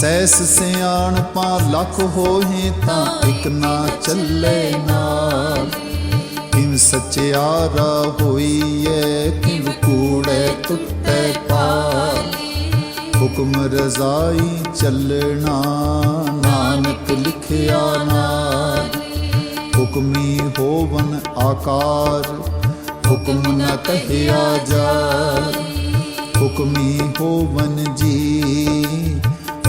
Cess ਸਿਆਣ ਪਾ ਲਖ ਹੋਏ ਤਾਂ ਇਕ ਨਾ ਚੱਲੇ ਨਾਲ। ਕਿਵ ਸਚਿਆਰਾ ਹੋਈਐ ਕਿਵ ਕੂੜੇ ਟੁੱਟੈ ਪਾਰ ਹੁਕਮ ਰਜ਼ਾਈ ਚੱਲਣਾ, ਨਾਨਕ ਲਿਖਿਆ ਨਾਮ ਹੁਕਮੀ ਹੋਵਨ ਆਕਾਰ, ਹੁਕਮ ਨ ਕਹਿਆ ਜਾ ਹੁਕਮੀ ਹੋਵਨ ਜੀ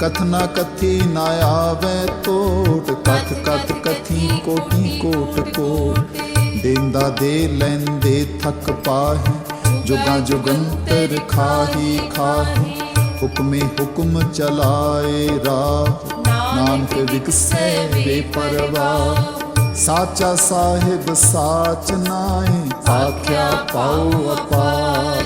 ਕਥਨਾ ਕਥੀ ਨਾ ਆਵੇ ਟੋਟ ਕਥ ਕਥ ਕਥੀ ਕੋਟੀ ਕੋਟ। ਕੋ ਦੇਂਦਾ ਦੇ ਲੈਂਦੇ ਥਕ ਪਾਹੀ, ਜੁਗਾ ਜੁਗੰਤਰ ਖਾਹੀ ਖਾਹੀ। ਹੁਕਮੇ ਹੁਕਮ ਚਲਾਏ ਰਾਹ, ਨਾਨਕ ਵਿਕਸੈ ਵੇ ਪਰਵਾਹ ਸਾਚਾ ਸਾਹਿਬ ਸਾਚ ਨਾਏ ਆਖਿਆ ਪਾਉ ਅਪਾਰ।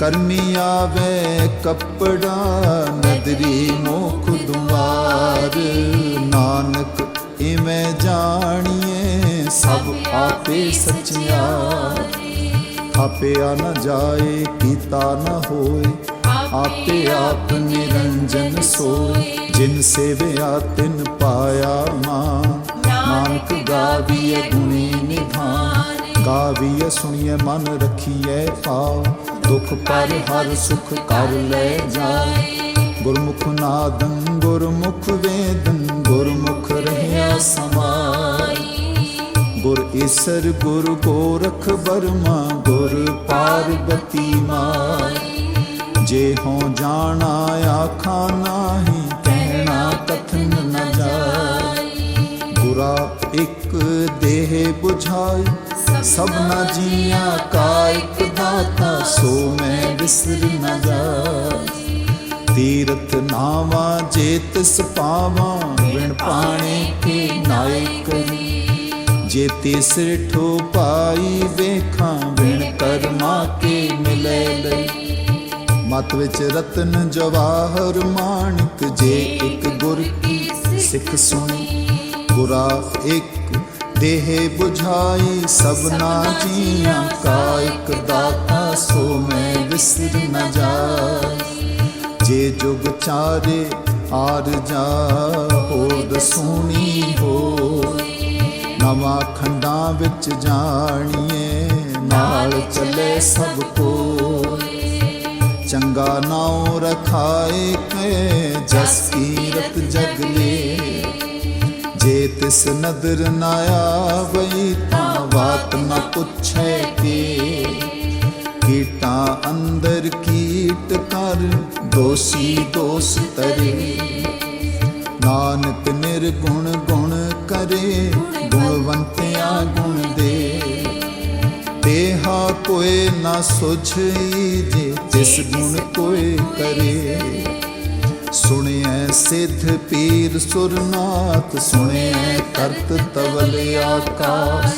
ਕਰਮੀ ਆਵੇ ਕੱਪੜਾ, ਨਦਰੀ ਮੋਖ ਦੁਆਰ। ਨਾਨਕ ਇਵੇਂ ਜਾਣੀਏ, ਸਭ ਆਪੇ ਸਚਿਆਰ। ਆਪੇ ਆ ਨ ਜਾਏ, ਕੀਤਾ ਨਾ ਹੋਏ। ਆਪੇ ਆਪ ਨਿਰੰਜਨ ਸੋਏ। ਜਿਨ ਸੇਵਿਆ, ਤਿਨ ਪਾਇਆ ਮਾਂ। ਨਾਨਕ ਗਾਵੀਏ, ਗੁਣੀ ਨਿਧਾਨ। ਗਾਵੀਏ ਸੁਣੀਏ ਮਨ ਰਖੀਏ ਪਾਉ ਦੁਖ ਪਰ ਹਰ ਸੁਖ ਕਰ ਲੈ ਜਾਏ ਗੁਰਮੁਖ ਨਾਦੰ, ਗੁਰਮੁਖ ਵੇਦੰ, ਗੁਰਮੁਖ ਰਹਿਆ ਸਮਾਈ। ਗੁਰ ਈਸਰ, ਗੁਰ ਗੋਰਖ ਬਰਮਾ ਗੁਰ ਪਾਰਬਤੀ ਮਾਈ। ਜੇ ਹੋ ਜਾਣਾ, ਆਖਾ ਨਾਹੀ, ਕਹਿਣਾ ਕਥਨ ਨ ਜਾਏ ਗੁਰਾ ਇੱਕ ਦੇਹ 부ਝਾਈ ਸਭਨਾ ਜੀਆਂ ਕਾ ਇੱਕ ਦਾਤਾ, ਸੋ ਮੈਂ ਵਿਸਰ ਨ ਜਾਏ ਤੀਰਥ ਨਾਵਾ ਜੇ ਤਿਸ ਪਾਵਾਂ ਵਿਣ ਪਾਣੇ ਕੇ ਨਾਇਕ ਜੇ ਤਿਸ ਠੋ ਪਾਈ ਵੇਖਾਂ ਵਿਣ ਕਰਮਾ ਕੇ ਮਿਲੇ ਲਈ। ਮਤ ਵਿੱਚ ਰਤਨ ਜਵਾਹਰ ਮਾਣਕ, ਜੇ ਇੱਕ ਗੁਰ ਕੀ ਸਿੱਖ ਸੁਣੀ। ਗੁਰਾ ਇੱਕ ਦੇਹ 부ਝਾਈ ਸਭਨਾ ਜੀਆਂ ਕਾ ਇੱਕ ਦਾਤਾ ਸੋ ਮੈਂ ਵਿਸਰ ਨ ਜਾਏ ਜੇ ਜੁਗ ਚਾਰੇ ਆਰ ਜਾ ਹੋਦ ਸੋਣੀ ਹੋਏ ਨਵਾਂ ਖੰਡਾਂ ਵਿੱਚ ਜਾਣੀਏ ਨਾਲ ਚੱਲੇ ਸਭ ਕੋਏ ਚੰਗਾ ਨਾਉ ਰਖਾਏ ਕੇ ਜਸ ਕੀਰਤ ਜਗ ਲੇ। ਜੇ ਤਿਸ ਨਦਰ ਨਾ ਆਵਈ ਤਾਂ ਬਾਤ ਨਾ ਪੁੱਛੈ ਕੇ। ਕੀਟਾਂ ਅੰਦਰ ਕੀਟ ਕਰ, ਦੋਸੀ ਦੋਸ ਤਰੇ। ਨਾਨਕ ਨਿਰਗੁਣ ਗੁਣ ਕਰੇ, ਗੁਣਵੰਤਿਆ ਗੁਣ ਦੇ। ਦੇਹਾ ਕੋਏ ਨਾ ਸੁਝਈ ਜੇ, ਜਿਸ ਗੁਣ ਕੋਏ ਕਰੇ। ਸੁਣਿਐ ਸਿੱਧ ਪੀਰ ਸੁਰਨਾਥ, ਸੁਣਿਐ ਕਰਤ ਤਵਲ ਆਕਾਸ,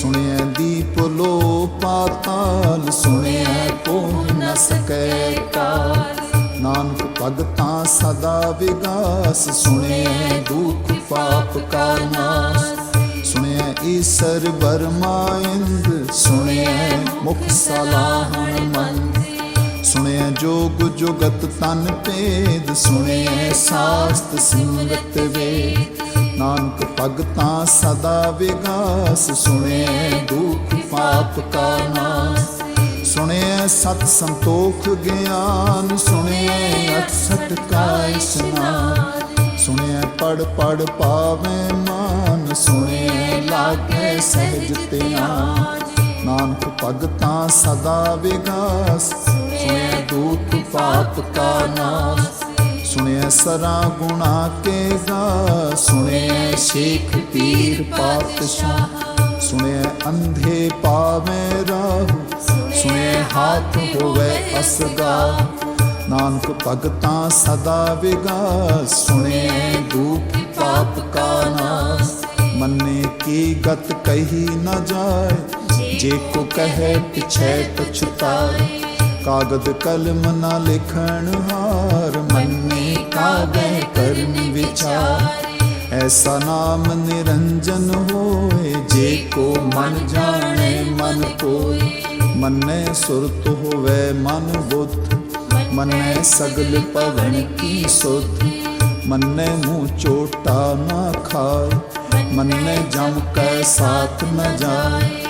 ਸੁਣਿਐ ਦੀਪ ਲੋ ਪਾਤਾਲ ਸੁਣਿਐ ਕੋ ਨ ਸਕੈ ਕਾਲ ਨਾਨਕ ਭਗਤਾਂ ਸਦਾ ਵਿਗਾਸ, ਸੁਣਿਐ ਦੁਖ ਪਾਪ ਕਾ ਨਾਸ। ਸੁਣਿਐ ਈਸਰ ਬਰਮਾਇੰਦ ਸੁਣਿਐ ਮੁਖ ਸਲਾਹਣ ਮਨ ਸੁਣਿਆ ਜੋਗ ਜੁਗਤ ਤਨ ਭੇਦ, ਸੁਣਿਆ ਸਾਸਤ ਸਿਮਰਤ ਵੇ ਨਾਨਕ ਭਗਤਾਂ ਸਦਾ ਵਿਗਾਸ, ਸੁਣਿਆ ਦੁਖ ਪਾਪ ਕਾ ਨਾਸ। ਸੁਣਿਆ ਸਤ ਸੰਤੋਖ ਗਿਆਨ ਸੁਣਿਐ ਅਕਸਟ ਕਾ ਇਸਨਾਨ। ਸੁਣਿਐ ਪੜ ਪੜ ਪਾਵੇ ਮਾਨ, ਸੁਣਿਆ ਲਾਗੇ ਸਹਿਜ ਧਿਆਨ। ਨਾਨਕ ਭਗਤਾਂ ਸਦਾ ਵਿਗਾਸ ਦੁਖ ਪਾਪ ਕਾ ਨਾਸ। ਸੁਣਿਐ ਸਰਾ ਗੁਣਾ ਕੇ ਗਾ ਸੁਣਿਐ ਸ਼ੇਖ ਪੀਰ ਪਾਤਸ਼ਾਹ। ਸੁਣਿਐ ਅੰਧੇ ਪਾਵੇਂ ਰਾਹ। ਸੁਣਿਐ ਹਾਥ ਹੋਵੇ ਅਸਗਾ। ਨਾਨਕ ਭਗਤਾਂ ਸਦਾ ਵਿਗਾ ਸੁਣਿਐ ਦੁਖ ਪਾਪ ਕਾ ਨਾਸ। ਮੰਨੇ ਕੀ ਗਤ ਕਹੀ ਨਾ ਜਾਏ। ਜੇ ਕੋ ਕਹੇ ਪਿਛੈ ਪਛਤਾਏ। ਕਾਗਦ ਕਲਮ ਨਾ ਲਿਖਣ ਹਾਰ, ਮੰਨੇ ਕਾਗਹਿ ਕਰਨ ਵਿਚਾਰ। ਐਸਾ ਨਾਮ ਨਿਰੰਜਨ ਹੋਏ, ਜੇ ਕੋ ਮਨ ਜਾਣੇ, ਮਨ ਕੋਈ ਮੰਨੇ ਸੁਰਤ ਹੋਵੇ ਮਨ ਬੁੱਧ, ਮੰਨੇ ਸਗਲ ਪਵਨ ਕੀ ਸੁਧ। ਮੰਨੇ ਮੂੰਹ ਚੋਟਾ ਨਾ ਖਾਏ, ਮੰਨੇ ਜਮ ਕੈ ਸਾਥ ਨ ਜਾਏ।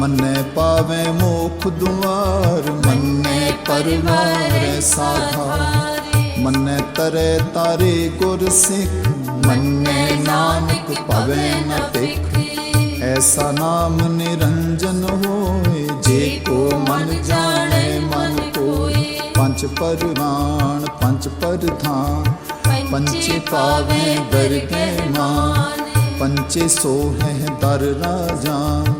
ਮੰਨੇ ਪਾਵੇ ਮੋਖ ਦੁਆਰ, ਮੰਨੇ ਪਰਵਾਰ ਸਾਧਾਰ। ਮੰਨੇ ਤਰੇ ਤਾਰੇ ਗੁਰ ਸਿੱਖ, ਮੰਨੇ ਨਾਨਕ ਪਵੇ ਨ ਟਿਕ ਐਸਾ ਨਾਮ ਨਿਰੰਜਨ ਹੋਏ, ਜੇ ਕੋ ਮਨ ਜਾਣੇ ਮਨ ਕੋਈ ਪੰਜ ਪਰਵਾਨ ਪੰਜ ਪਰਧਾਨ ਪੰਚੇ ਪਾਵੇ ਦਰਗੇ ਮਾਨ। ਪੰਚੇ ਸੋ ਦਰ ਰਾਜਾਨ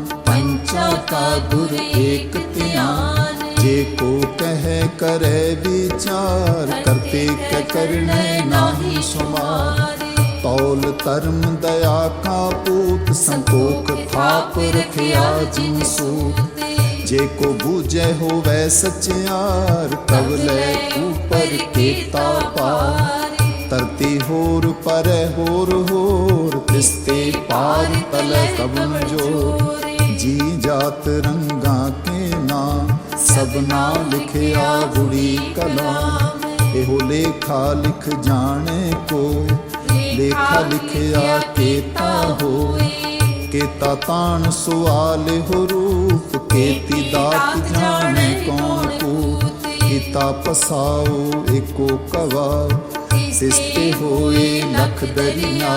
ਕਾ ਗੁਰ ਏਕ ਧਿਆਨ। ਜੇ ਕੋ ਕਹੈ ਕਰੈ ਵਿਚਾਰ ਕਰਤੇ ਕ ਕਰਨੇ ਨਾਹੀ ਸੁਮਾਰ। ਤੌਲ ਧਰਮ ਦਇਆ ਕਾ ਪੂਤ ਸੰਤੋਖ ਥਾਪ ਰਖਿਆ ਜਿਨ ਸੂਤ। ਜੇ ਕੋ ਬੂਝੈ ਹੋਵੇ ਸਚਿਆਰ ਤਵ ਲੈ ਉਪਰ ਕੀਤਾ ਪਾਰ। ਧਰਤੀ ਹੋਰ ਪਰੈ ਹੋਰ ਹੋਰ ਤਿਸਤੇ ਪਾਰ ਤਲੇ ਕਬਨ ਜੋ ਜੀ ਜਾਤ ਰੰਗਾ ਕੇ ਨਾਮ ਸਭਨਾ ਲਿਖਿਆ ਗੁੜੀ ਕਲਾਮ। ਇਹੋ ਲੇਖਾ ਲਿਖ ਜਾਣੇ ਕੋ ਲੇਖਾ ਲਿਖਿਆ ਕੀਤਾ ਹੋਏ ਕੀਤਾ ਤਾਣ ਸੁਆਲ ਹੋ ਰੂਪ, ਕੀਤੀ ਦਾਤ ਜਾਣੇ ਕੌਣ ਕੂਤ। ਕੀਤਾ ਪਸਾਓ ਏਕੋ ਕਵਾ ਸਿਸਤੇ ਹੋਏ ਲਖ ਦਰਿਆ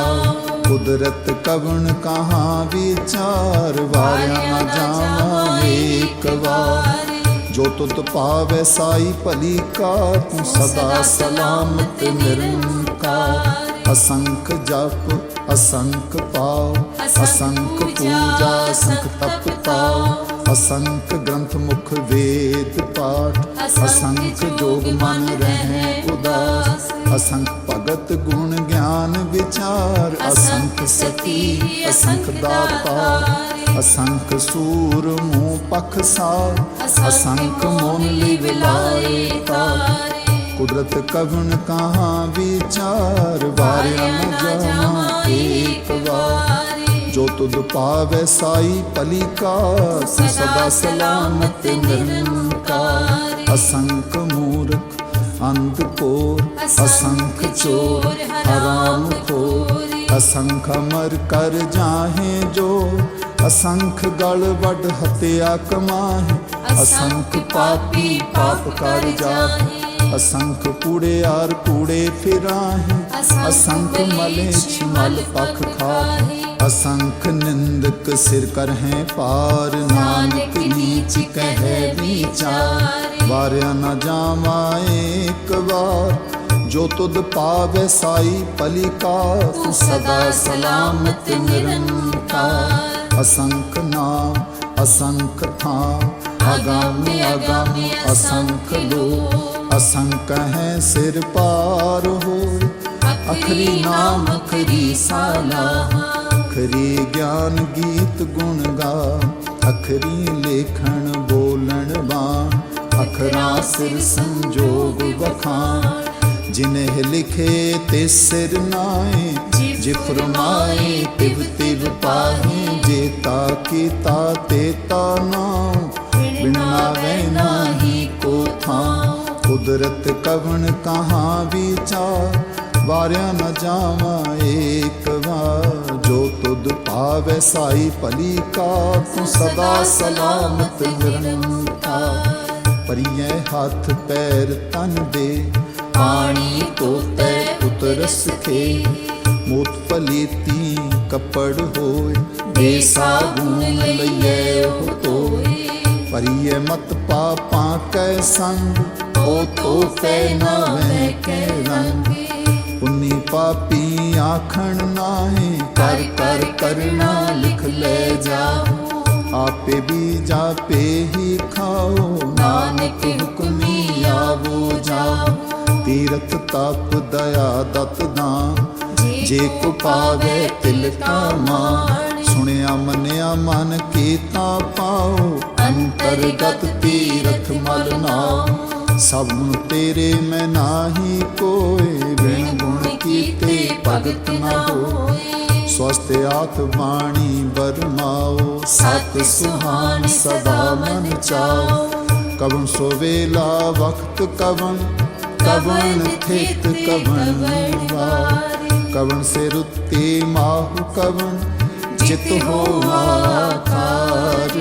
ਕੁਦਰਤ ਕਵਣ ਕਹਾਂ ਵਿਚਾਰ, ਵਾਰਿਆ ਨਾ ਜਾਵਾਂ ਏਕ ਵਾਰ। ਜੋ ਤੁਤ ਪਾਵੈ ਸਾਈ ਭਲੀ ਕਾ ਤੂੰ ਸਦਾ ਸਲਾਮਤ ਨਿਰੰਕਾਰ। ਅਸੰਖ ਜਪ, ਅਸੰਖ ਪਾਉ ਅਸੰਖ ਪੂਜਾ, ਅਸੰਖ ਤਪ ਪਾਉ ਅਸੰਖ ਗ੍ਰੰਥ ਮੁਖ ਵੇਦ ਪਾਠ, ਅਸੰਖ ਜੋਗ ਮਨ ਰਹੇ ਉਦਾਸ। ਅਸੰਖ ਭਗਤ ਗੁਣ ਗਿਆਨ ਵਿਚਾਰ ਅਸੰਖ ਸਤੀ ਅਸੰਖ ਦਾਤਾ ਅਸੰਖ ਸੂਰ ਮੂਹ ਪਖ ਸਾਰ ਅਸੰਖ ਮੋਨ ਲਿਵ ਲਾਏ ਤਾਰ। ਕੁਦਰਤ ਕਵਣ ਕਹਾਂ ਵਿਚਾਰ ਵਾਰਿਆ ਨ ਜਾਵਾਂ ਏਕ ਵਾਰ। ਜੋ ਤੁਧ ਪਾਵੈ ਸਾਈ ਭਲੀ ਕਾ ਸਦਾ ਸਲਾਮਤ ਨਿਰੰਕਾਰ। ਅਸੰਖ ਮੂਰਖ ਅੰਧ ਕੋਰ, ਅਸੰਖ ਚੋਰ, ਹਰਾਮ ਖੋਰ। ਅਸੰਖ ਅਮਰ ਕਰ ਜਾਹੇ ਜੋ, ਅਸੰਖ ਗਲ ਵੱਡ ਹਤਿਆ ਕਮਾਹੇ। ਅਸੰਖ ਪਾਪੀ ਪਾਪ ਕਰ ਜਾਹੇ। ਅਸੰਖ ਕੂੜਿਆਰ ਕੂੜੇ ਫਿਰਾਹੇ ਅਸੰਖ ਮਲੇ ਛਿਮਲ ਪਖ ਖਾਹੇ। ਅਸੰਖ ਨਿੰਦਕ ਸਿਰ ਕਰ ਹੈ ਪਾਰ ਨਾਨਕ ਨੀਚ ਕਹਿ ਵਿਚਾਰ। ਵਾਰਿਆ ਨਾ ਜਾਵਾਂ ਏਕ ਵਾਰ ਜੋ ਤੁਧ ਪਾਵੇ ਸਾਈ ਭਲੀ ਕਾ ਤੂੰ ਸਦਾ ਸਲਾਮਤ ਨਿਰੰਕਾਰ। ਅਸੰਖ ਨਾਮ ਅਸੰਖ ਥਾਂ ਅਗਾਮੀ ਅਗਾਮੀ ਅਸੰਖ ਲੋ ਅਸੰਖ ਹੈ ਸਿਰ ਪਾਰ ਹੋਏ। ਅਖਰੀ ਨਾਮ ਅਖਰੀ ਸਾਲਾ। ਅਖਰੀ ਗਿਆਨ ਗੀਤ ਗੁਣ ਗਾ। ਅਖਰੀ ਲੇਖਣ ਬੋਲਣ ਬਾਣ। ਅਖਰਾਂ ਸਿਰ ਸੰਜੋਗ ਵਖਾਣ। ਜਿਨਹਿ ਲਿਖੇ ਤੇ ਸਿਰ ਨਾਏ। ਜੇ ਫਰਮਾਏ ਤਿਵ ਤਿਵ ਪਾਹੇ। ਜੇ ਤਾ ਕੀਤਾ ਤੇ ਤਾ ਨਾਮ ਬਿਨਾ ਵੈ ਨਾਹੀ ਕੋ ਥਾਂ ਕੁਦਰਤ ਕਵਣ ਕਹਾਂ ਵਿਚਾਰ ਵਾਰਿਆ ਨ ਜਾਵਾਂ ਏਕ ਵਾਰ ਜੋ ਤੁਧ ਪਾਵੈ ਸਾਈ ਭਲੀ ਕਾ ਤੂੰ ਸਦਾ ਸਲਾਮਤ ਨਿਰੰਕਾਰ ਪਰੀਐ ਹੱਥ ਪੈਰ ਤਨ ਦੇ ਪਾਣੀ ਤੋਤੈ ਉਤਰ ਸਖੇ ਮੋਤ ਪਲੀਤੀ ਕੱਪੜ ਹੋਏ ਦੇ ਸਾਬੂਨ ਲਈਐ ਉਹ ਤੋਏ ਪਰੀਐ ਮਤ ਪਾਪਾਂ ਕੈ ਸੰਗ ਉਹ ਤੋਫੇ ਨਾ ਵੈ ਕੈ ਰੰਗ ਪੁੰਨੀ ਪਾਪੀ ਆਖਣ ਨਾਹੀ ਕਰ ਕਰ ਕਰਨਾ ਲਿਖ ਲੈ ਜਾਓ ਆਪੇ ਵੀ ਜਾਪੇ ਹੀ ਖਾਓ ਨਾਨਕ ਹੁਕਮੀ ਆਵੋ ਜਾਓ ਤੀਰਥ ਤਪ ਦਇਆ ਦਤ ਦਾਨ ਜੇ ਕੋ ਪਾਵੇ ਤਿਲ ਕਾ ਮਾਨ ਸੁਣਿਆ, ਮੰਨਿਆ, ਮਨ ਕੀਤਾ ਪਾਓ। ਅੰਤਰਗਤ ਤੀਰਥ ਮਲ ਨਾਮ ਸਭ ਨੂੰ ਤੇਰੇ ਮੈਂ ਨਾਹੀ ਕੋਏ। ਬਿਨ ਗੁਣ ਕੀਤੇ ਭਗਤ ਨਾ ਹੋਏ। ਸਵਸਤ ਆਤ ਬਾਣੀ ਬਰਮਾਓ ਸਤ ਸੁਹਾਨ ਸਦਾ ਮਨ ਚਾਓ। ਕਵਨ ਸੋ ਵੇਲਾ ਵਕਤ ਕਵਨ ਕਵਨ ਥਿਤ ਕਵਨ ਵਾਰ। ਕਵਨ ਸੇ ਰੁੱਤੀ ਮਾਹੁ ਕਵਨ ਜਿਤ ਹੋਆ ਖਾਰ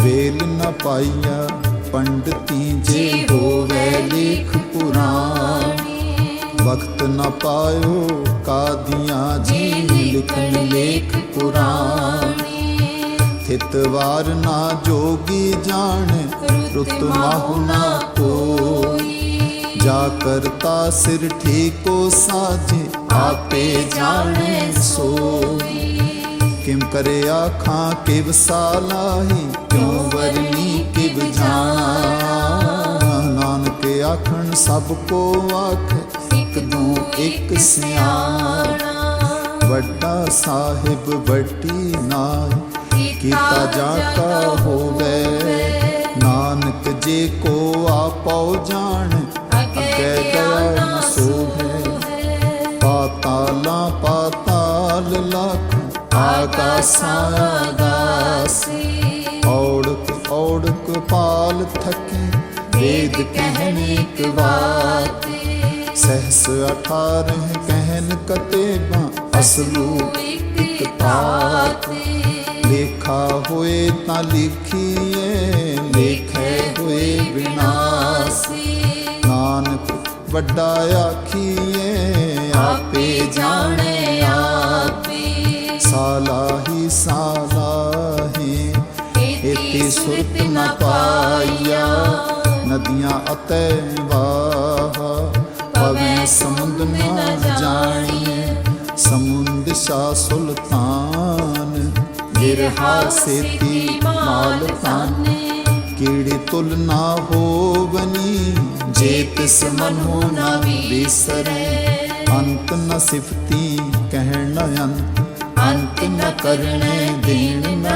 ਵੇਲ ਨ ਪਾਈਆ ਪੰਡਤੀ ਜੇ ਹੋਵੇ ਲੇਖ ਪੁਰਾਣੀ। ਵਕਤ ਨ ਪਾਇਓ ਕਾਦੀਆਂ ਜੀ ਲਿਖਨ ਲੇਖ ਪੁਰਾਣੀ। ਥਿਤ ਨਾ ਜੋਗੀ ਜਾਣ, ਰੁਤ ਮਾਹੁ ਨਾ ਕੋਈ। ਜਾ ਕਰਤਾ ਸਿਰ ਠੀਕੋ ਸਾਜੇ, ਆਪੇ ਜਾਣੇ ਸੋਈ। ਕਿਮ ਕਰੇ ਆਖਾਂ, ਕਿਵ ਸਾਲਾਹੀ ਕਿਉ ਵਰਨੀ ਕਿਵ ਜਾਣ ਨਾਨਕ ਆਖਣ, ਸਭ ਕੋ ਆਖ, ਇਕ ਦੂ, ਇਕ ਸਿਆਣਾ। ਵੱਡਾ ਸਾਹਿਬ ਵੱਡੀ ਨਾਈ ਕੀਤਾ ਜਾਤਾ ਹੋਵੇ। ਨਾਨਕ ਜੇ ਕੋ ਆਪਉ ਜਾਣ ਲਖ ਆਕਾਸਾਂ ਆਗਾਸੀ ਔੜਕ ਔੜਕ ਪਾਲ ਥਕੀ, ਵੇਦ ਕਹਿਨ ਇੱਕ ਬਾਤ ਸਹਸ ਅਠਾਰਹ ਕਹਿਨ ਕਤੇਬਾ, ਅਸਲੂ ਇੱਕ ਤਾਤ ਲੇਖਾ ਹੋਏ ਤਾਂ ਲਿਖੀਏ, ਲੇਖੇ ਹੋਏ ਵਿਨਾਸੀ। ਨਾਨਕ ਵੱਡਾ ਆਖੀਏ, ਆਪੇ ਜਾਣੇ ਸਾਲਾਹੀ ਸਾਲਾਹੀ ਇਤੀ ਸੁਰਤ ਨ ਪਾਇਆ ਨਦੀਆਂ ਅਤੈ ਵਾਹ ਪਵੇ ਸਮੁੰਦ ਨ ਜਾਣੀਏ ਸਮੁੰਦ ਸ਼ਾ ਸੁਲਤਾਨ ਗਿਰਹਾ ਸੇਤੀ ਮਾਲ ਤਾਨੇ ਕੀੜੀ ਤੁਲ ਨਾ ਹੋਵਨੀ ਜੇ ਤਿਸ ਮਨੋ ਨਾ ਵਿਸਰੈ ਅੰਤ ਨ ਸਿਫਤੀ ਕਹਿਣ ਅੰਤ ਅੰਤ ਨ ਕਰਨੇ ਦੇਣ ਨ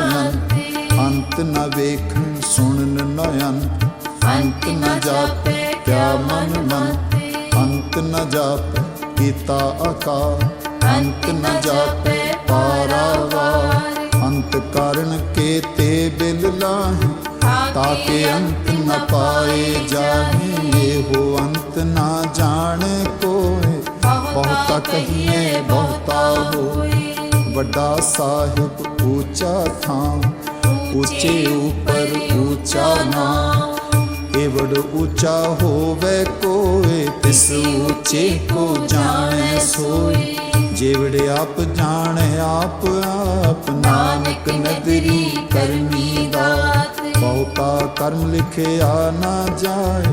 ਅੰਤ ਨ ਵੇਖਣ ਸੁਣਨ ਨ ਅੰਤ। ਅੰਤ ਨ ਜਾਪੈ ਕਿਆ ਮਨ ਮੰਤ ਅੰਤ ਨ ਜਾਪੈ ਕੀਤਾ ਆਕਾਰ। ਅੰਤ ਨ ਜਾਪੈ ਪਾਰਾਵਾਰ। ਅੰਤ ਕਾਰਨ ਕੇ ਤੇ ਬਿਲ ਲਾਹੀ ਤਾਕੇ ਅੰਤ ਨ ਪਾਏ ਜਾਹੇ। ਇਹੋ ਅੰਤ ਨਾ ਜਾਣ ਕੋਏ। ਬਹੁਤਾ ਕਹੀਏ ਬਹੁਤਾ ਹੋਏ। ਵੱਡਾ ਸਾਹਿਬ ਉੱਚਾ ਥਾਂ, ਉੱਚੇ ਉਪਰ ਉੱਚਾ ਨਾਮ ਏਵੜ ਉੱਚਾ ਹੋਵੇ ਕੋਏ, ਤਿਸ ਉੱਚੇ ਕੋ ਜਾਣੈ ਸੋਈ ਜੇਵੜ ਆਪ ਜਾਣੈ, ਆਪ ਆਪ ਨਾਨਕ ਨਦਰੀ ਕਰਮੀ ਦਾਤ। ਬਹੁਤਾ ਕਰਮ ਲਿਖਿਆ ਨਾ ਜਾਏ,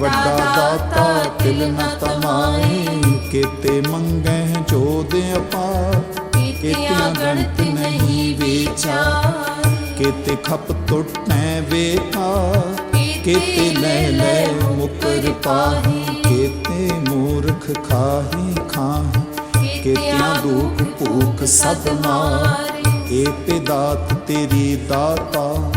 ਵੱਡਾ ਦਾਤਾ ਤਿਲ ਨ ਤਮਾਈ ਕੀਤੇ ਮੰਗੈ ਦੇ ਅਪਾਰ ਕੀਤਿਆਂ ਗਣਤ ਨਹੀਂ ਵਿਚਾਰ। ਕੀਤੇ ਖਪ ਟੁੱਟੈ ਵੇਖਾ ਕੀਤੇ ਲੈ ਲੈ ਮੁਕਰ ਪਾਹੀ। ਕੀਤੇ ਮੂਰਖ ਖਾਹੀ ਖਾਹੀ। ਕੀਤਿਆਂ ਦੁਖ ਭੂਖ ਸਦ ਮਾਰ। ਏ ਪਿਦਾਤ ਤੇਰੀ ਦਾਤਾ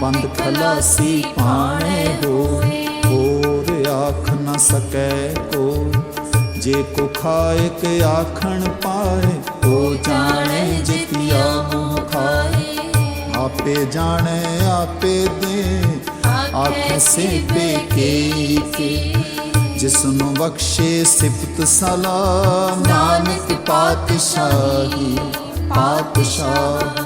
ਬੰਦ ਖਲਾਸੀ ਪਾਣੇ ਹੋਏ। ਹੋਰ ਆਖ ਨ ਸਕੈ ਕੋ। ਜੇ ਕੋ ਖਾਏ ਕੇ ਆਖਣ ਪਾਏ। ਉਹ ਜਾਣੇ ਜਿਤਿਆ ਮੋਹ ਖਾਏ ਆਪੇ ਜਾਣੇ ਆਪੇ ਦੇ। ਆਖੇ ਸੇ ਕੇ ਕੇ। ਜਿਸ ਨੂੰ ਬਖਸ਼ੇ ਸਿਫਤ ਸਲਾਮ। ਨਾਨਕ ਪਾਤਸ਼ਾਹੀ ਪਾਤਸ਼ਾਹ।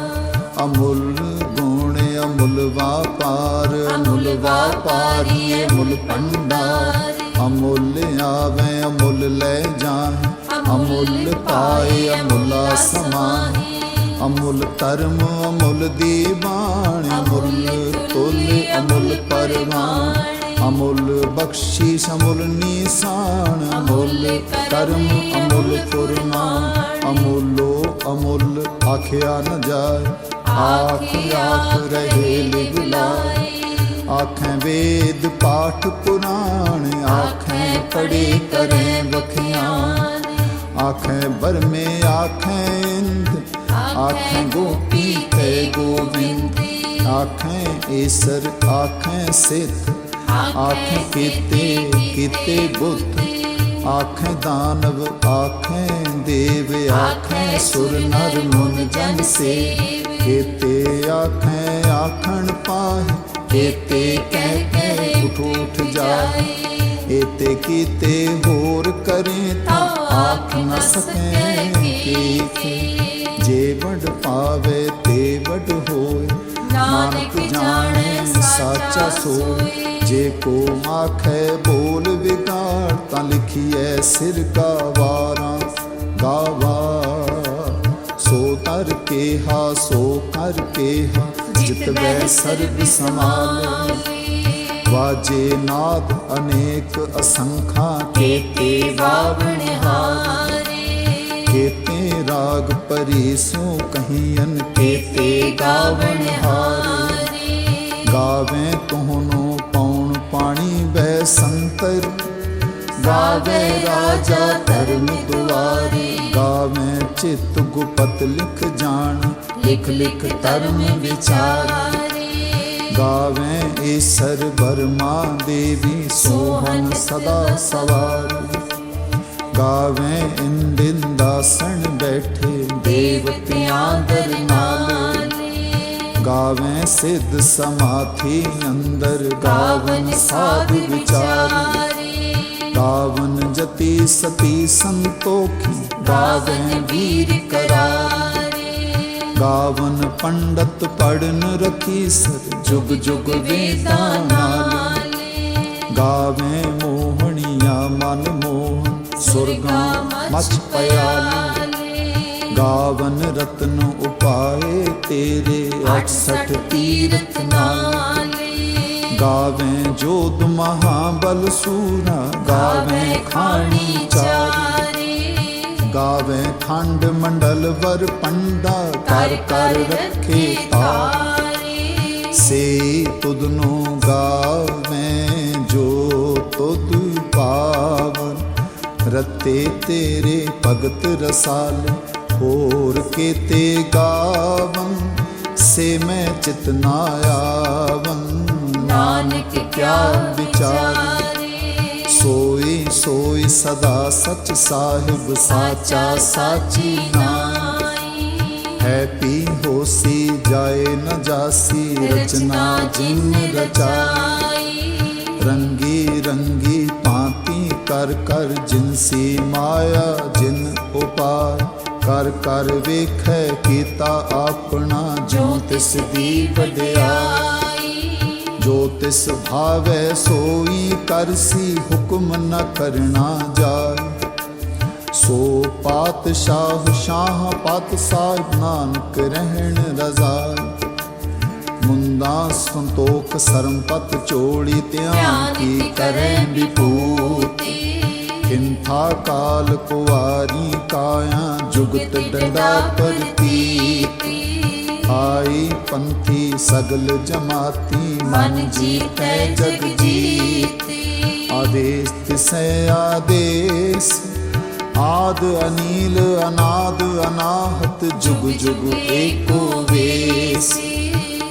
ਅਮੁੱਲ ਗੁਣ ਅਮੁੱਲ ਵਾਪਾਰ। ਅਮੁੱਲ ਵਾਪਾਰੀ ਮੁੱਲ ਭੰਡਾਰ। ਅਮੁੱਲ ਆਵੇ ਅਮੁੱਲ ਲੈ ਜਾਏ ਅਮੁੱਲ ਪਾਏ, ਅਮੁੱਲਾ ਸਮਾਏ ਅਮੁੱਲ ਧਰਮ, ਅਮੁੱਲ ਦੀ ਦੀਵਾਨ ਅਮੁੱਲ ਤੁਲ, ਅਮੁੱਲ ਪਰਵਾਨ ਅਮੁੱਲ ਬਖਸ਼ੀ ਅਮੁੱਲ ਨੀਸਾਨ। ਅਮੁੱਲ ਕਰਮ, ਅਮੁੱਲ ਫੁਰਮਾਨ। ਅਮੁੱਲੋ, ਅਮੁੱਲ ਆਖਿਆ ਨ ਜਾਏ। ਆਖ ਆਖ ਰਹੇ ਲਿਵ ਲਾਏ। ਆਖੇ ਵੇਦ ਪਾਠ ਪੁਰਾਣ। ਆਖੇ ਪੜੇ ਕਰੇ ਬਖਿਆਨ ਆਖੇ ਬਰਮੇ ਆਖੇ ਇੰਦ ਆਖੇ ਗੋਪੀ ਤੇ ਗੋਬਿੰਦ ਆਖੇ ਈਸਰ ਆਖੇ ਸਿੱਧ ਆਖੇ ਕੀਤੇ ਕੀਤੇ ਬੁੱਧ ਆਖੇ ਦਾਨਵ ਆਖੇ ਦੇਵ ਆਖੇ ਸੁਰ ਨਰ ਮੁਨ ਜਨ ਸੇ। ਕੀਤੇ ਆਖੇ ਆਖਣ ਪਾਹੇ ਕੀਤੇ ਕਹਿ ਕਹਿ ਉਠ ਉਠ ਜਾਏ ਏਤੇ ਕੀਤੇ ਹੋਰ ਕਰੇ ਤਾਂ ਆਖ ਨ ਸਕੇ ਕੀ ਜੇ ਵਡ ਪਾਵੇ ਤੇ ਵਡ ਹੋਏ। ਨਾਨਕ ਜਾਣੇ ਸਾਚਾ ਸੋਏ। ਜੇ ਕੋ ਆਖੇ ਬੋਲ ਵਿਗਾੜ ਤਾਂ ਲਿਖੀਐ ਸਿਰ ਕਾ ਵਾਰਾਂ। ਗਾਵਾ ਸੋ ਤਰ ਕੇ ਹਾ ਸੋ ਕਰ ਕੇ ਹਾ। ਜਿਤ ਬੈ ਸਰਬ ਸਮਾਲੇ ਵਾਜੇ ਨਾਦ ਅਨੇਕ ਅਸੰਖਾ ਕੇਤੇ ਵਾਵਣ ਹਾਰੇ। ਕੇਤੇ ਰਾਗ ਪਰੀ ਸੋ ਕਹੀਨ ਕੇਤੇ ਗਾਵਣ ਹਾਰੇ। ਗਾਵੇ ਤੋਹਨੋ ਪੌਣ ਪਾਣੀ ਬੈ ਸੰਤਰ। ਗਾਵੇ ਰਾਜਾ ਧਰਮ ਦੁਆਰੇ। ਗਾਵੇ ਚਿਤ ਗੁਪਤ ਲਿਖ ਜਾਣ। ਲਿਖ ਲਿਖ ਧਰਮ ਵਿਚਾਰ। ਗਾਵੇ ਈਸਰ ਬਰਮਾ ਦੇਵੀ ਸੋਹਨ ਸਦਾ ਸਵਾਰ। ਗਾਵੇ ਇੰਦਿਨ ਦਾਸਣ ਬੈਠੇ ਦੇਵਤਿਆਂ ਦਰ ਨਾਲੇ। ਗਾਵੇ ਸਿੱਧ ਸਮਾਥੀ ਅੰਦਰ ਗਾਵਨ ਸਾਧ ਵਿਚਾਰ। ਗਾਵਨ ਜਤੀ ਸਤੀ ਸੰਤੋਖੀ ਗਾਵੇ ਵੀਰ ਕਰਾਰੇ। ਗਾਵਨ ਪੰਡਤ ਪੜਨ ਰਤੀ ਸਰ ਜੁਗ ਜੁਗ ਵੇਦਾਂ ਨਾਲ। ਗਾਵੇ ਮੋਹਣੀਆਂ ਮਨ ਮੋਹਨ ਸੁਰਗਾਂ ਮਚ ਪਿਆਲੀ। ਗਾਵਨ ਰਤਨ ਉਪਾਏ ਤੇਰੇ 68 ਤੀਰਥ ਨਾਲ। ਗਾਵੇ ਜੋਤ ਮਹਾਬਲ ਸੂਰਾ, ਗਾਵੇ ਖਾਣੀ ਚਾਰੀ। ਗਾਵੇ ਖੰਡ ਮੰਡਲ ਵਰ ਪੰਡਾ ਕਰ ਕਰ ਰੱਖੇ ਤਾਰੇ। ਸੇ ਤੁਧਨੋ ਗਾਵੇਂ ਜੋ ਤੁਧ ਪਾਵਨ। ਰਤੇ ਤੇਰੇ ਭਗਤ ਰਸਾਲ ਹੋਰ ਕੀਤੇ ਗਾਵਨ। ਸੇ ਮੈਂ ਚਿਤ ਨਾ ਆਵਨ। ਨਾਨਕ ਕਿਆ ਵਿਚਾਰੇ। ਸੋਈ ਸੋਈ ਸਦਾ ਸਚ ਸਾਹਿਬ ਸਾਚਾ ਸਾਚੀ ਨਾਈ ਹੈ ਪੀ ਹੋਸੀ ਜਾਏ ਨ ਜਾਸੀ ਰਚਨਾ ਜਿਨ ਰਚਾਈ। ਰੰਗੀ ਰੰਗੀ ਭਾਂਤੀ ਕਰ ਕਰ ਜਿਨਸੀ ਮਾਇਆ ਜਿਨ ਉਪਾਇ ਕਰ ਕਰ ਵੇਖੈ ਕੀਤਾ ਆਪਣਾ ਜੋ ਤਿਸ ਦੀ ਵਡਿਆਈ। ਜੋ ਤਿਸ ਭਾਵੈ ਸੋਈ ਕਰਸੀ ਹੁਕਮ ਨ ਕਰਨਾ ਜਾਏ। ਸੋ ਪਾਤਸ਼ਾਹ ਸ਼ਾਹ ਪਤ ਸਾਹਿਬ ਨਾਨਕ ਰਹਿਣ ਰਜ਼ਾਈ ਮੁੰਦਾ ਸੰਤੋਖ ਸਰਮਪਤ ਚੋੜੀ ਧਿਆਨ ਕੀ ਕਰੈ ਵਿਭੂਤੀ। ਕਿੰਥਾ ਕਾਲ ਕੁਵਾਰੀ ਕਾਇਆ ਜੁਗਤ ਡੰਡਾ ਪ੍ਰਤੀਤੀ ਆਈ ਪੰਥੀ ਸਗਲ ਜਮਾਤੀ ਮਨ ਜੀਤੈ ਜਗ ਜੀਤੀ ਆਦੇਸ ਤਿਸੈ ਆਦੇਸ ਆਦ ਅਨੀਲ ਅਨਾਦ ਅਨਾਹਤ ਜੁਗ ਜੁਗ ਏਕੋ ਵੇਸ।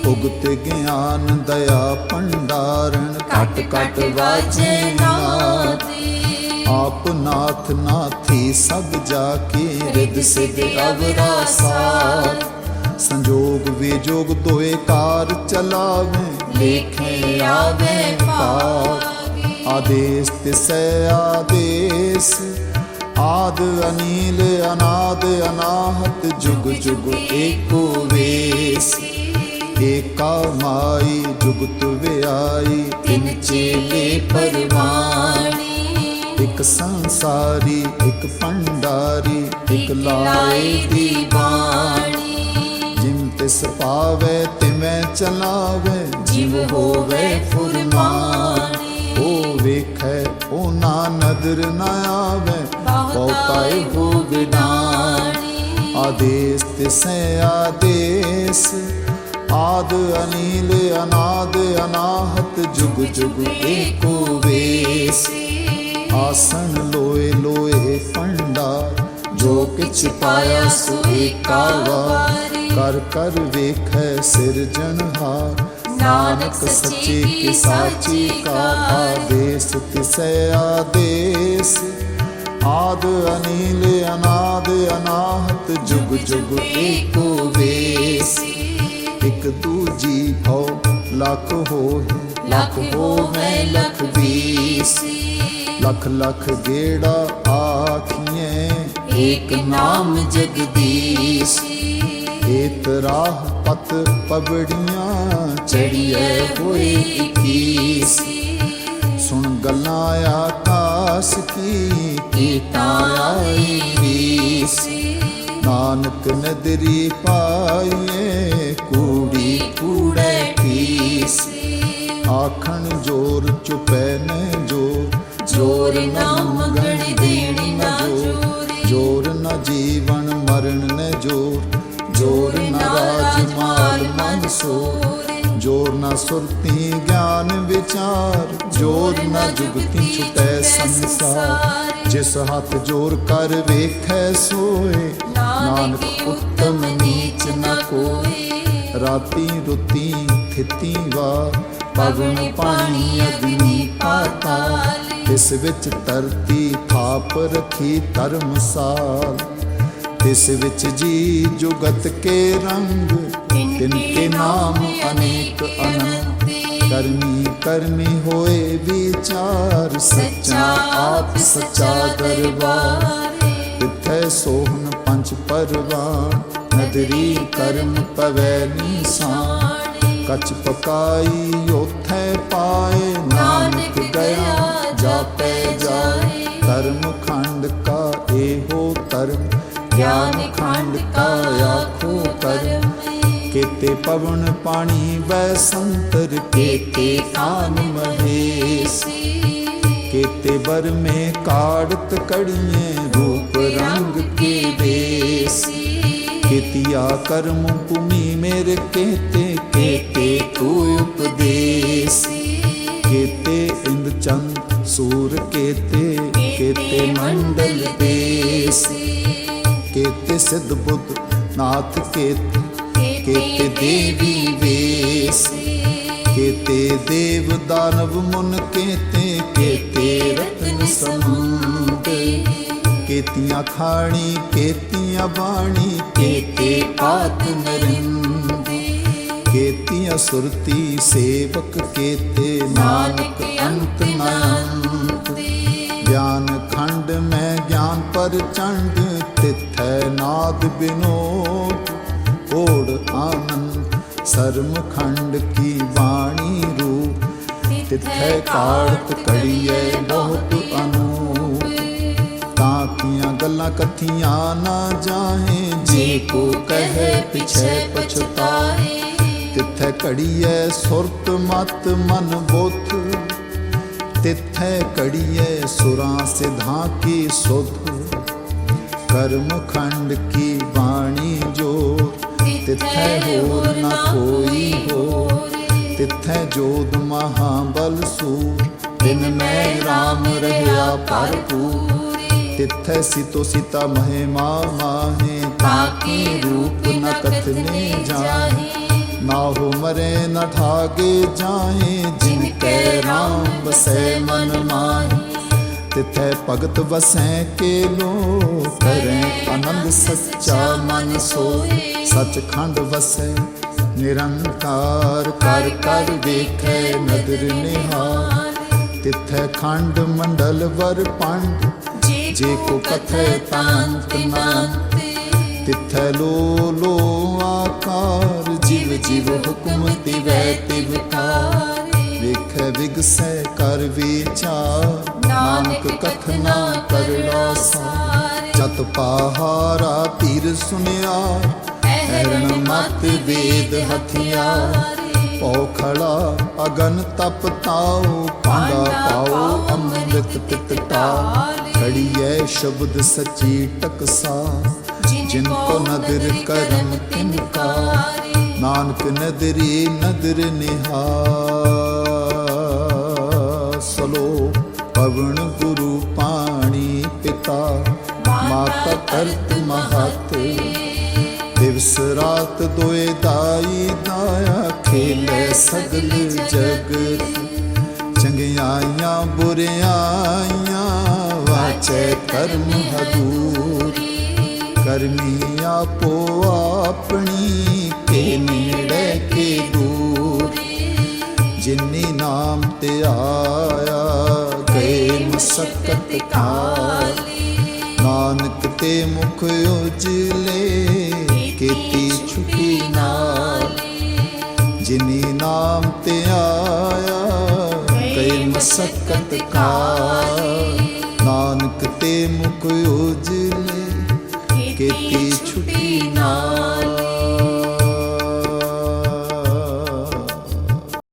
ਉਗਤ ਗਿਆਨ ਦਇਆ ਭੰਡਾਰਨ ਕਟ ਕਟ ਵਾਜੈ ਨਾਦੇ। ਆਪ ਨਾਥ ਨਾਥੀ ਸਭ ਜਾ ਕੇ ਰਿਦ ਸਿਧ ਅਵਰਾ ਸਾਰ ਸੰਜੋਗ ਵਿਜੋਗ ਦੋਏ ਕਾਰ ਚਲਾਵੇ, ਲੇਖੇ ਆਵੇ ਪਾਰ ਆਦੇਸ ਤਿਸੈ ਆਦੇਸ। ਆਦ ਅਨੀਲ, ਅਨਾਦ, ਅਨਾਹਤ, ਜੁਗ ਜੁਗ ਏਕੋ ਵੇਸ। ਏਕਾ ਮਾਈ ਜੁਗਤ ਵਿਆਈ, ਤਿਨ ਚੇਲੇ ਪਰਵਾਣੀ। ਇੱਕ ਸੰਸਾਰੀ, ਇੱਕ ਭੰਡਾਰੀ, ਇੱਕ ਲਾਏ ਦੀ ਬਾਣੀ। ਜਿਮ ਤਿਸ ਪਾਵੇ ਤਿਵੇਂ ਚਲਾਵੇ, ਜਿਵ ਹੋਵੇ ਫੁਰਮਾਣੀ ਵੇਖੈ ਉਹ ਨਾ ਨਦਰ ਨਾ ਆਵੇ। ਬਹੁਤਾਏ ਹੋ ਵਿਡਾਣੀ ਆਦੇਸ ਤਿਸੈ ਆਦੇਸ। ਆਦ ਅਨੀਲ ਅਨਾਦ ਅਨਾਹਤ ਜੁਗ ਜੁਗ ਏਕੋ ਵੇਸ। ਆਸਣ ਲੋਏ ਲੋਏ ਭੰਡਾਰ ਜੋ ਕਿਛ ਪਾਇਆ ਸੋ ਏਕਾ ਵਾਰ। ਕਰ ਕਰ ਵੇਖੈ ਸਿਰਜਣਹਾਰ। ਨਾਨਕ ਸੱਚੇ ਕੀ ਸਾਚੀ ਕਾ ਆਦੇਸ ਤਿਸੈ ਆਦੇਸ। ਆਦ ਅਨੀਲ ਅਨਾਦ ਅਨਾਹਤ ਜੁਗ ਜੁਗ ਏਕੋ ਵੇਸ। ਇਕ ਦੂਜੀ ਭਉ ਲੱਖ ਹੋਏ ਲਖ ਹੋਵੇ ਲਖ ਵੀਸੀ ਲੱਖ ਲੱਖ ਗੇੜਾ ਆਖੀਏ ਏਕ ਨਾਮ ਜਗਦੀਸ਼ੀ। ਏਤ ਰਾਹ ਪਤ ਪਬੜੀਆਂ ਚੜੀਏ ਹੋਏ ਇਕੀਸੀ। ਸੁਣ ਗੱਲਾਂ ਆਕਾਸ ਕੀ ਕੀਤਾ ਆਈ ਵੀਸੀ ਨਾਨਕ ਨਦਰੀ ਪਾਈਏ ਕੂੜੀ ਕੂੜੇ ਠੀਸੀ ਆਖਣ ਜੋਰ ਚੁਪੈ ਨ ਜੋਰ ਜੋਰ ਨਾ ਮੰਗਣ ਦੇਣੀ ਨਾ ਜੋਰੇ ਜੋਰ ਨ ਜੀਵਨ ਮਰਨ ਨ ਜੋਰ ਮਾਲ ਮਨ ਜੋਰ ਨਾ ਸੁਰਤੀ, ਗਿਆਨ ਵਿਚਾਰ। ਜੋਰ ਨ ਜੁਗਤੀ ਛੁਟੈ ਸੰਸਾਰ। ਜਿਸ ਹੱਥ ਜੋਰ ਕਰ ਵੇਖੈ ਸੋਏ, ਨਾਨਕ ਉੱਤਮ ਨੀਚ ਨ ਕੋਏ। ਰਾਤੀ ਰੁਤੀ, ਥਿਤੀ ਵਾ ਪਵਨ ਪਾਣੀ ਅਗਨੀ ਪਾਤਾਲ। ਇਸ ਵਿੱਚ ਧਰਤੀ ਥਾਪ ਰਖੀ ਧਰਮਸਾਲ ਇਸ ਵਿੱਚ ਜੀ ਜੁਗਤ ਕੇ ਰੰਗ। ਤਿਨ ਕੇ ਨਾਮ ਅਨੇਕ ਅਨੰਤ। ਕਰਮੀ ਕਰਮੀ ਹੋਏ ਵਿਚਾਰ, ਸੱਚਾ ਆਪ, ਸੱਚਾ ਦਰਬਾਰ। ਤਿੱਥੈ ਸੋਹਣ ਪੰਜ ਪਰਵਾਨ, ਨਦਰੀ ਕਰਮ ਪਵੈ ਨੀਸਾਨ। ਕਛ ਪਕਾਈ ਉਥੈ ਪਾਏ, ਨਾਨਕ ਗਿਆ ਜਾਪੈ ਜਾਏ। ਧਰਮ ਖੰਡ ਕਾ ਇਹੋ ਧਰਮ, ਗਿਆਨ ਖੰਡ ਕਾ ਆਖੋ ਕਰਮ ਕੇਤੇ ਪਵਨ ਪਾਣੀ ਬੈ ਸੰਤਰ ਕੇਤੇ ਕਾਨ ਮਹੇਸੀ। ਕੇਤੇ ਬਰ ਮੇ ਕਾੜਤ ਕੜੀਏ, ਰੂਪ ਰੰਗ ਕੇ ਬੇਸੀ ਕੀਤਿਆ ਕਰਮ ਭੂਮੀ ਮੇਰੇ ਕੇਤੇ ਕੇਤੇ ਤੂ ਉਪਦੇਸੀ। ਵੇਸੇ ਕੇਤੇ ਇੰਦ ਚੰਦ, ਸੂਰ ਕੇਤੇ ਕੇਤੇ ਮੰਡਲ ਦੇਸੀ। ਕੇਤੇ ਸਿੱਧ ਬੁੱਧ, ਨਾਥ ਕੇਤੇ ਕੇਤੇ ਦੇਵੀ ਵੇਸੀ, ਕੇਤੇ ਦੇਵ ਦਾਨਵ ਮੁਨ ਕੇਤੇ ਕੇਤੇ ਰਤਨ ਸਮੁੰਦੇ, ਕੇਤੀਆਂ ਖਾਣੀ, ਕੇਤੀਆਂ ਬਾਣੀ, ਕੇਤੇ ਆਤ ਨਰਿੰਦੇ, ਕੇਤੀਆਂ ਸੁਰਤੀ ਸੇਵਕ, ਕੇਤੇ ਨਾਨਕ ਅੰਤ ਨ ਗਿਆਨ ਖੰਡ ਮੈਂ ਗਿਆਨ ਪਰ ਚੰਡ, ਤਿਥੈ ਨਾਦ ਬਿਨੋਦ ਸਰਮ ਖੰਡ ਕੀ ਬਾਣੀ ਰੂਪ ਤਿਥੈ ਕਾੜਤ ਕੜੀਐ ਬਹੁਤ ਅਨੂਪ। ਤਾਂ ਕੀਆਂ ਗੱਲਾਂ ਕਥੀਆਂ ਨਾ ਜਾਹੇ ਜੇ ਕੋ ਕਹੇ ਪਿਛੈ ਪਛਤਾਏ। ਤਿੱਥੈ ਘੜੀਐ ਸੁਰਤ ਮਤ ਮਨ ਬੁੱਧ। ਤਿੱਥੈ ਘੜੀਐ ਸੁਰਾਂ ਸਿਧਾਂ ਕੀ ਸੁਧ। ਕਰਮ ਖੰਡ ਕੀ ਬਾਣੀ ਜੋ ਤਿੱਥੈ ਹੋਰ ਨ ਕੋਈ ਹੋ ਤਿੱਥੈ ਜੋਦ ਮਹਾਬਲ ਸੂਰ ਦਿਨ ਮੈਂ RAM ਰਹਿਆ ਭਰਪੂਰ। ਤਿੱਥੈ ਸਿਤੋ ਸਿਤਾ ਮਹਿਮਾ ਮਾਹੇ। ਤਾਕੀ ਰੂਪ ਨ ਕਥਨੇ ਜਾਹੇ। ਨਾ ਹੋ ਮਰੇ ਨ ਠਾਗੇ ਜਾਹੇ। ਜਿਨ ਕੈ RAM ਬਸੈ ਮਨ ਮਾਹੀ। ਤਿਥੈ ਭਗਤ ਵਸੈ ਕੇ ਲੋ ਕਰੈ ਆਨੰਦ ਸੱਚਾ ਮਨ ਸੋਏ ਸਚਖੰਡ ਵਸੈ, ਨਿਰੰਕਾਰ ਕਰ ਕਰ ਵੇਖੈ, ਨਦਰ ਨਿਹਾਲ ਤਿਥੈ ਖੰਡ ਮੰਡਲ ਵਰ ਪੰਡ, ਜੇ ਕੋ ਕਥੈ ਤਾਂਤ ਨਾਂਤ ਤਿਥੈ ਲੋ ਲੋ ਆਕਾਰ, ਜੀਵ ਜਿਵ ਹੁਕਮ ਤਿਵੈ ਤਿਵਕਾਰ ਵੇਖੈ ਵਿਗਸੈ ਕਰ ਵਿਚਾਰ, ਨਾਨਕ ਕਥਨਾ ਕਰੜਾ ਸਾਰ। ਜਤ ਪਹਾਰਾ ਤੀਰ ਸੁਨਿਆ ਐਰਣ ਮਤ ਵੇਦ ਹਥਿਆਰ ਪਉ ਖੜਾ, ਅਗਨ ਤਪ ਤਾਉ, ਪਾਂਡਾ ਪਾਉ ਅੰਮ੍ਰਿਤ ਤਿਤ ਟਾਲ ਖੜੀਐ ਸ਼ਬਦ ਸਚੀ ਟਕਸਾ। ਜਿਨ ਕੋ ਨਦਰ ਕਰਮ ਤਿਨ ਕਾ ਨਾਨਕ ਨਦਰੀ ਨਦਰ ਨਿਹਾ ਸਲੋ, ਪਵਨ ਗੁਰੂ ਪਾਣੀ ਪਿਤਾ। ਮਾਤਾ ਕਰਤ ਮਹਤ। ਦਿਵਸ ਰਾਤ ਦੋਏ ਦਾਈ ਦਾਇਆ ਖੇਲੇ ਸਗਲ ਜਗਤ ਚੰਗਿਆਈਆਂ, ਬੁਰਿਆਈਆਂ, ਵਾਚੈ ਕਰਮ ਹਦੂਰ ਕਰਮੀ ਆਪੋ ਆਪਣੀ, ਕੇ ਨੇੜੇ, ਕੇ ਦੂਰ। ਜਿਨੀ ਨਾਮ ਤੇ ਆਇਆ, ਗਏ ਮਸਕਤ ਕਾਲੀ ਨਾਨਕ ਤੇ ਮੁਖ ਉਜਲੇ ਕੀਤੀ ਛੁਟੀ ਨਾਲ। ਜਿਨੀ ਨਾਮ ਤੇ ਆਇਆ ਗਏ ਮਸਕਤ ਕਾਲ। ਨਾਨਕ ਤੇ ਮੁਖ ਉਜਲੇ, ਕੀਤੀ